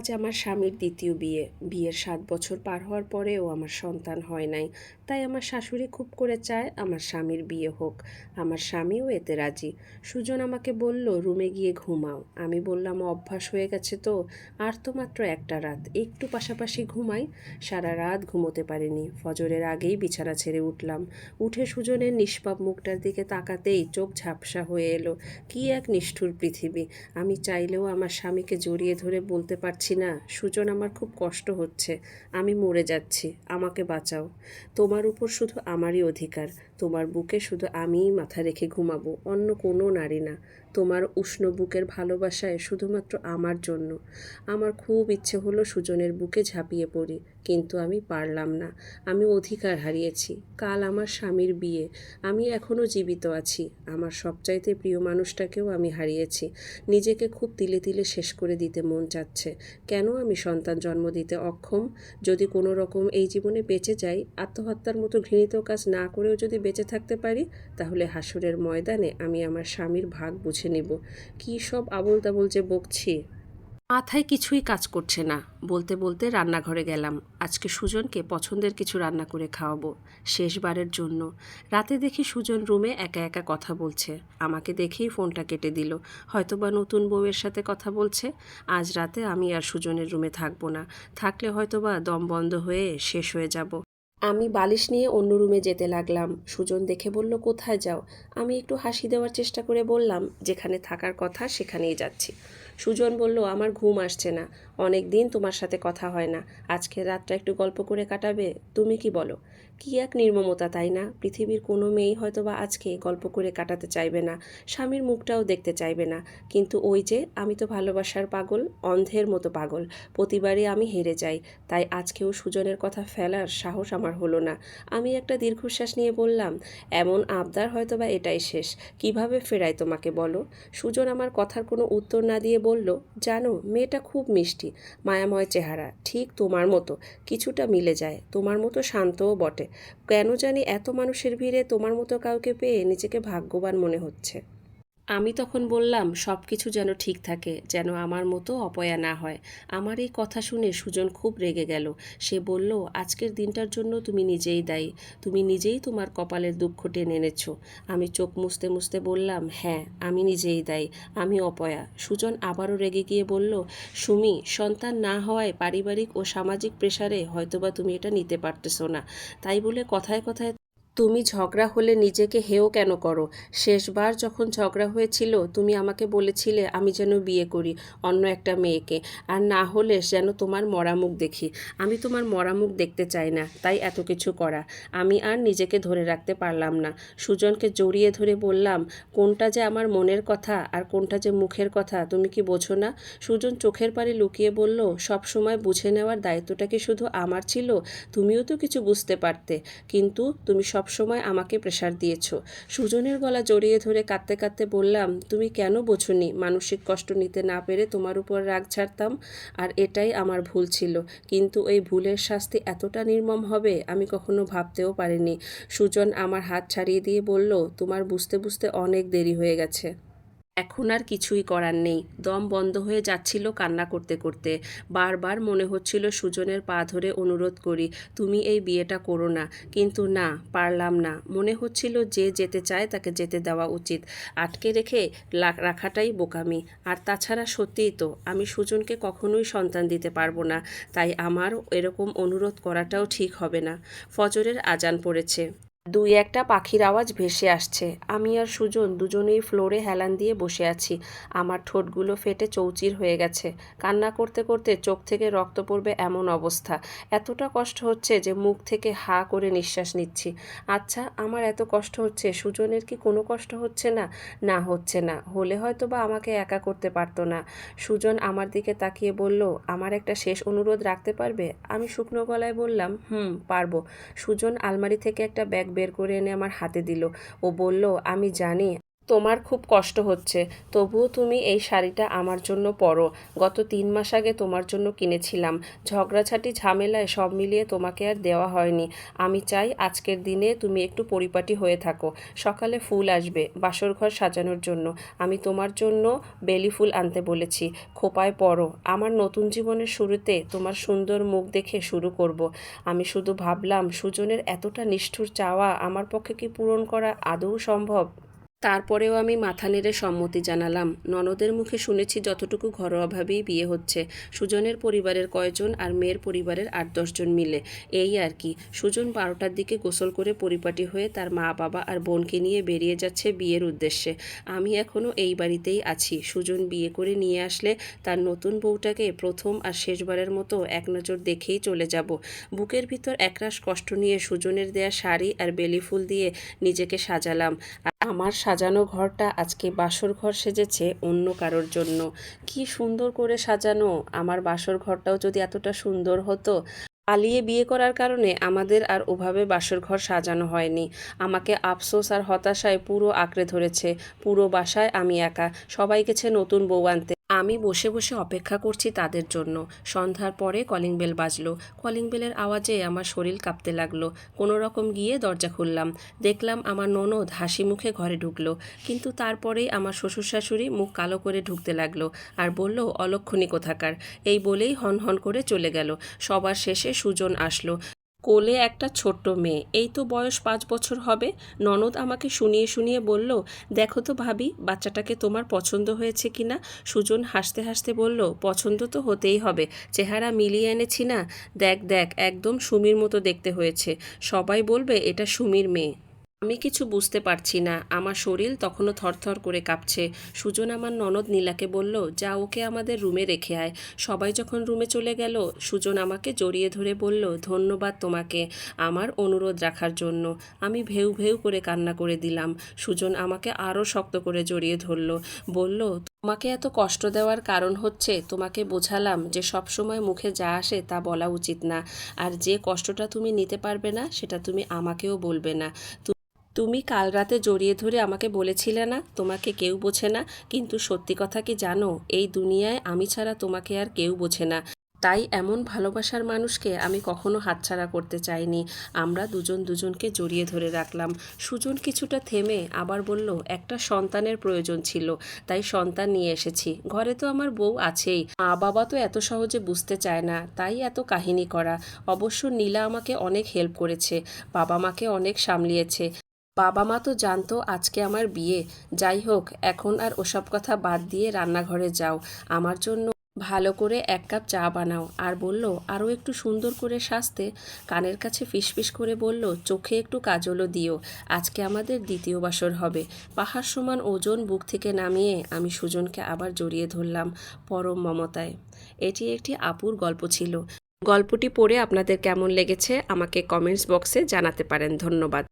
আজ আমার স্বামীর দ্বিতীয় বিয়ে। বিয়ের সাত বছর পার হওয়ার পরেও আমার সন্তান হয় নাই। তাই আমার শাশুড়ি খুব করে চায় আমার স্বামীর বিয়ে হোক। আমার স্বামীও এতে রাজি। সুজন আমাকে বলল, রুমে গিয়ে ঘুমাও। আমি বললাম, অভ্যাস হয়ে গেছে তো। আর তো মাত্র একটা রাত। একটু পাশাপাশি ঘুমাই। সারা রাত ঘুমোতে পারিনি। ফজরের আগেই বিছানা ছেড়ে উঠলাম। উঠে সুজনের নিষ্পাপ মুখটার দিকে তাকাতেই চোখ ঝাপসা হয়ে এলো। কি এক নিষ্ঠুর পৃথিবী। আমি চাইলেও আমার স্বামীকে জড়িয়ে ধরে বলতে পারছি না। সুজন আমার খুব কষ্ট হচ্ছে। আমি মরে যাচ্ছি। আমাকে বাঁচাও। তোমার উপর শুধু আমারই অধিকার। তোমার বুকে শুধু আমিই মাথা রেখে ঘুমাবো, অন্য কোনো নারী না। তোমার উষ্ণ বুকের ভালোবাসায় শুধুমাত্র আমার জন্য। আমার খুব ইচ্ছে হলো সুজনের বুকে ঝাঁপিয়ে পড়ি, কিন্তু আমি পারলাম না। আমি অধিকার হারিয়েছি। কাল আমার স্বামীর বিয়ে। আমি এখনও জীবিত আছি। আমার সবচাইতে প্রিয় মানুষটাকেও আমি হারিয়েছি। নিজেকে খুব তিলে তিলে শেষ করে দিতে মন চাচ্ছে। কেন আমি সন্তান জন্ম দিতে অক্ষম? যদি কোনো রকম এই জীবনে বেঁচে যাই, আত্মহত্যার মতো ঘৃণিত কাজ না করেও যদি বেঁচে থাকতে পারি? তাহলে হাসুরের ময়দানে আমি আমার স্বামীর ভাগ বুঝে নেব। কী সব আবল তাবল যে বকছি। মাথায় কিছুই কাজ করছে না। বলতে বলতে রান্নাঘরে গেলাম। আজকে সুজনকে পছন্দের কিছু রান্না করে খাওয়াবো। শেষবারের জন্য। রাতে দেখি সুজন রুমে একা একা কথা বলছে। আমাকে দেখেই ফোনটা কেটে দিল। হয়তো বা নতুন বউয়ের সাথে কথা বলছে। আজ রাতে আমি আর সুজনের রুমে থাকব না। থাকলে হয়তোবা দম বন্ধ হয়ে শেষ হয়ে যাব। আমি বালিশ নিয়ে অন্য রুমে যেতে লাগলাম। সুজন দেখে বলল, কোথায় যাও? আমি একটু হাসি দেওয়ার চেষ্টা করে বললাম, যেখানে থাকার কথা সেখানেই যাচ্ছি। সুজন বলল, আমার ঘুম আসছে না। অনেক দিন তোমার সাথে কথা হয় না। আজকের রাতটা একটু গল্প করে কাটাবে? তুমি কি বলো? কি এক নির্মমতা, তাই না? পৃথিবীর কোনো মেয়েই হয়তো বা আজকে গল্প করে কাটাতে চাইবে না। স্বামীর মুখটাও দেখতে চাইবে না। কিন্তু ওই যে, আমি তো ভালোবাসার পাগল, অন্ধের মতো পাগল। প্রতিবারই আমি হেরে যাই। তাই আজকেও সুজনের কথা ফেলার সাহস আমার হলো না। আমি একটা দীর্ঘশ্বাস নিয়ে বললাম, এমন আবদার হয়তো বা এটাই শেষ। কীভাবে ফেরাই তোমাকে বলো? সুজন আমার কথার কোনো উত্তর না দিয়ে বলল, জানো, মেয়েটা খুব মিষ্টি, মায়াময় চেহারা, ঠিক তোমার মতো। কিছুটা মিলে যায়, তোমার মতো শান্তও বটে। কেন জানি এত মানুষের ভিড়ে তোমার মতো কাউকে পেয়ে নিজেকে ভাগ্যবান মনে হচ্ছে। আমি তখন বললাম সব কিছু যেন ঠিক থাকে, যেন আমার মতো অপয়া না হয়। আমার এই কথা শুনে সুজন খুব রেগে গেল। সে বলল, আজকের দিনটার জন্য তুমি নিজেই দায়ী। তুমি নিজেই তোমার কপালের দুঃখ টেনে এনেছ। আমি চোখ মুছতে মুছতে বললাম হ্যাঁ আমি নিজেই দায়ী, আমি অপয়া। সুজন আবারও রেগে গিয়ে বলল, সুমি, সন্তান না হওয়ায় পারিবারিক ও সামাজিক প্রেসারে হয়তোবা তুমি এটা নিতে পারতেছো না। তাই বলে কথায় কথায় তুমি ঝগড়া হলে নিজেকে হেও কেন করো? শেষবার যখন ঝগড়া হয়েছিল, তুমি আমাকে বলেছিলে আমি যেন বিয়ে করি অন্য একটা মেয়েকে। আর না হলে যেন তোমার মরা মুখ দেখি। আমি তোমার মরা মুখ দেখতে চাই না, তাই এত কিছু করা। আমি আর নিজেকে ধরে রাখতে পারলাম না। সুজনকে জড়িয়ে ধরে বললাম, কোনটা যে আমার মনের কথা আর কোনটা যে মুখের কথা, তুমি কি বোঝো না? সুজন চোখের পাড়ে লুকিয়ে বলল, সব সময় বুঝে নেওয়ার দায়িত্বটা কি শুধু আমার ছিল? তুমিও তো কিছু বুঝতে পারতে। কিন্তু তুমি সব সময় আমাকে প্রেশার দিয়েছ। সুজনের গলা জড়িয়ে ধরে কাঁদতে কাঁদতে বললাম, তুমি কেন বোঝনি? মানসিক কষ্ট নিতে না পেরে তোমার উপর রাগ ছাড়তাম, আর এটাই আমার ভুল ছিল। কিন্তু এই ভুলের শাস্তি এতটা নির্মম হবে, আমি কখনো ভাবতেও পারিনি। সুজন আমার হাত ছাড়িয়ে দিয়ে বলল, তোমার বুঝতে বুঝতে অনেক দেরি হয়ে গেছে। এখন আর কিছুই করার নেই। দম বন্ধ হয়ে যাচ্ছিল কান্না করতে করতে। বারবার মনে হচ্ছিল সুজনের পা ধরে অনুরোধ করি, তুমি এই বিয়েটা করো না। কিন্তু না, পারলাম না। মনে হচ্ছিল যে যেতে চায় তাকে যেতে দেওয়া উচিত। আটকে রেখে রাখাটাই বোকামি। আর তাছাড়া সত্যিই তো, আমি সুজনকে কখনোই সন্তান দিতে পারব না। তাই আমার এরকম অনুরোধ করাটাও ঠিক হবে না। ফজরের আজান পড়েছে। দুই একটা পাখির আওয়াজ ভেসে আসছে। আমি আর সুজন দুজনেই ফ্লোরে হেলান দিয়ে বসে আছি। আমার ঠোঁটগুলো ফেটে চৌচির হয়ে গেছে। কান্না করতে করতে চোখ থেকে রক্ত পড়বে এমন অবস্থা। এতটা কষ্ট হচ্ছে যে মুখ থেকে হা করে নিঃশ্বাস নিচ্ছি। আচ্ছা আমার এত কষ্ট হচ্ছে, সুজনের কি কোনো কষ্ট হচ্ছে না? না হচ্ছে না। হলে হয়তো বা আমাকে একা করতে পারতো না। সুজন আমার দিকে তাকিয়ে বলল, আমার একটা শেষ অনুরোধ রাখতে পারবে? আমি শুকনো গলায় বললাম, হুম, পারব। সুজন আলমারি থেকে একটা ব্যাগ বের করে এনে আমার হাতে দিল। ও বলল আমি জানি তোমার খুব কষ্ট হচ্ছে। তবুও তুমি এই শাড়িটা আমার জন্য পরো। গত তিন মাস আগে তোমার জন্য কিনেছিলাম। ঝগড়াঝাটি ঝামেলায় সব মিলিয়ে তোমাকে আর দেওয়া হয়নি। আমি চাই আজকের দিনে তুমি একটু পরিপাটি হয়ে থাকো। সকালে ফুল আসবে বাসর ঘর সাজানোর জন্য। আমি তোমার জন্য বেলি ফুল আনতে বলেছি। খোপায় পরো। আমার নতুন জীবনের শুরুতে তোমার সুন্দর মুখ দেখে শুরু করব। আমি শুধু ভাবলাম, সুজনের এতটা নিষ্ঠুর চাওয়া আমার পক্ষে কি পূরণ করা আদৌ সম্ভব? তারপরেও আমি মাথা নেড়ে সম্মতি জানালাম। ননদের মুখে শুনেছি যতটুকু ঘরোয়াভাবেই বিয়ে হচ্ছে। সুজনের পরিবারের কয়জন আর মেয়ের পরিবারের আট দশজন মিলে। এই আর কি। সুজন বারোটার দিকে গোসল করে পরিপাটি হয়ে তার মা, বাবা আর বোনকে নিয়ে বেরিয়ে যাচ্ছে বিয়ের উদ্দেশ্যে। আমি এখনও এই বাড়িতেই আছি। সুজন বিয়ে করে নিয়ে আসলে তার নতুন বউটাকে প্রথম আর শেষবারের মতো এক নজর দেখেই চলে যাব। বুকের ভিতর একরাশ কষ্ট নিয়ে সুজনের দেয়া শাড়ি আর বেলি ফুল দিয়ে নিজেকে সাজালাম। আমার সাজানো ঘরটা আজকে বাসর ঘর সেজেছে অন্য কারোর জন্য। কি সুন্দর করে সাজানো। আমার বাসর ঘরটাও যদি এতটা সুন্দর হতো। পালিয়ে বিয়ে করার কারণে আমাদের আর ওভাবে বাসর ঘর সাজানো হয়নি। আমাকে আফসোস আর হতাশায় পুরো আঁকড়ে ধরেছে। পুরো বাসায় আমি একা। সবাই গেছে নতুন বউ আনতে আমি বসে বসে অপেক্ষা করছি তাদের জন্য। সন্ধ্যার পরে কলিং বেল বাজলো। কলিং বেলের আওয়াজে আমার শরীর কাঁপতে লাগল। কোনো রকম গিয়ে দরজা খুললাম। দেখলাম আমার ননদ হাসি মুখে ঘরে ঢুকলো। কিন্তু তারপরেই আমার শ্বশুর শাশুড়ি মুখ কালো করে ঢুকতে লাগল আর বলল, অলক্ষণী কোথাকার? এই বলেই হন হন করে চলে গেল। সবার শেষে সুজন আসলো। কোলে একটা ছোট্ট মেয়ে। এই তো বয়স পাঁচ বছর হবে। ননদ আমাকে শুনিয়ে শুনিয়ে বলল, দেখো তো ভাবি, বাচ্চাটাকে তোমার পছন্দ হয়েছে কি না? সুজন হাসতে হাসতে বলল, পছন্দ তো হতেই হবে। চেহারা মিলিয়ে এনেছি না। দেখ দেখ, একদম সুমির মতো দেখতে হয়েছে। সবাই বলবে এটা সুমির মেয়ে। আমি কিছু বুঝতে পারছি না। আমার শরীর তখনও থরথর করে কাঁপছে। সুজন আমার ননদ নীলাকে বলল, যা ওকে আমাদের রুমে রেখে আয়। সবাই যখন রুমে চলে গেল, সুজন আমাকে জড়িয়ে ধরে বলল, ধন্যবাদ তোমাকে আমার অনুরোধ রাখার জন্য। আমি ভেউ ভেউ করে কান্না করে দিলাম। সুজন আমাকে আরও শক্ত করে জড়িয়ে ধরল, বলল, তোমাকে এত কষ্ট দেওয়ার কারণ হচ্ছে তোমাকে বোঝালাম যে সব সময় মুখে যা আসে তা বলা উচিত না। আর যে কষ্টটা তুমি নিতে পারবে না, সেটা তুমি আমাকেও বলবে না। তুমি কাল রাতে জড়িয়ে ধরে আমাকে বলেছিলে না? তোমাকে কেউ বোঝে না। কিন্তু সত্যি কথা কি জানো? এই দুনিয়ায় আমি ছাড়া তোমাকে আর কেউ বোঝে না। তাই এমন ভালোবাসার মানুষকে আমি কখনো হাতছাড়া করতে চাইনি। আমরা দুজন দুজনকে জড়িয়ে ধরে রাখলাম। সুজন কিছুটা থেমে আবার বলল, একটা সন্তানের প্রয়োজন ছিল। তাই সন্তান নিয়ে এসেছি। ঘরে তো আমার বউ আছেই। মা বাবা তো এত সহজে বুঝতে চায় না। তাই এত কাহিনী করা। অবশ্য নীলা আমাকে অনেক হেল্প করেছে। বাবা মাকে অনেক সামলিয়েছে। বাবা মা তো জানতো আজকে আমার বিয়ে। যাই হোক, এখন আর ওসব কথা বাদ দিয়ে রান্নাঘরে যাও। আমার জন্য ভালো করে এক কাপ চা বানাও। আর বলল, আরও একটু সুন্দর করে সাজতে। কানের কাছে ফিসফিস করে বলল, চোখে একটু কাজলও দিও। আজকে আমাদের দ্বিতীয় বাসর হবে। পাহাড় সমান ওজন বুক থেকে নামিয়ে আমি সুজনকে আবার জড়িয়ে ধরলাম পরম মমতায়। এটি একটি আপুর গল্প ছিল। গল্পটি পড়ে আপনাদের কেমন লেগেছে আমাকে কমেন্টস বক্সে জানাতে পারেন। ধন্যবাদ।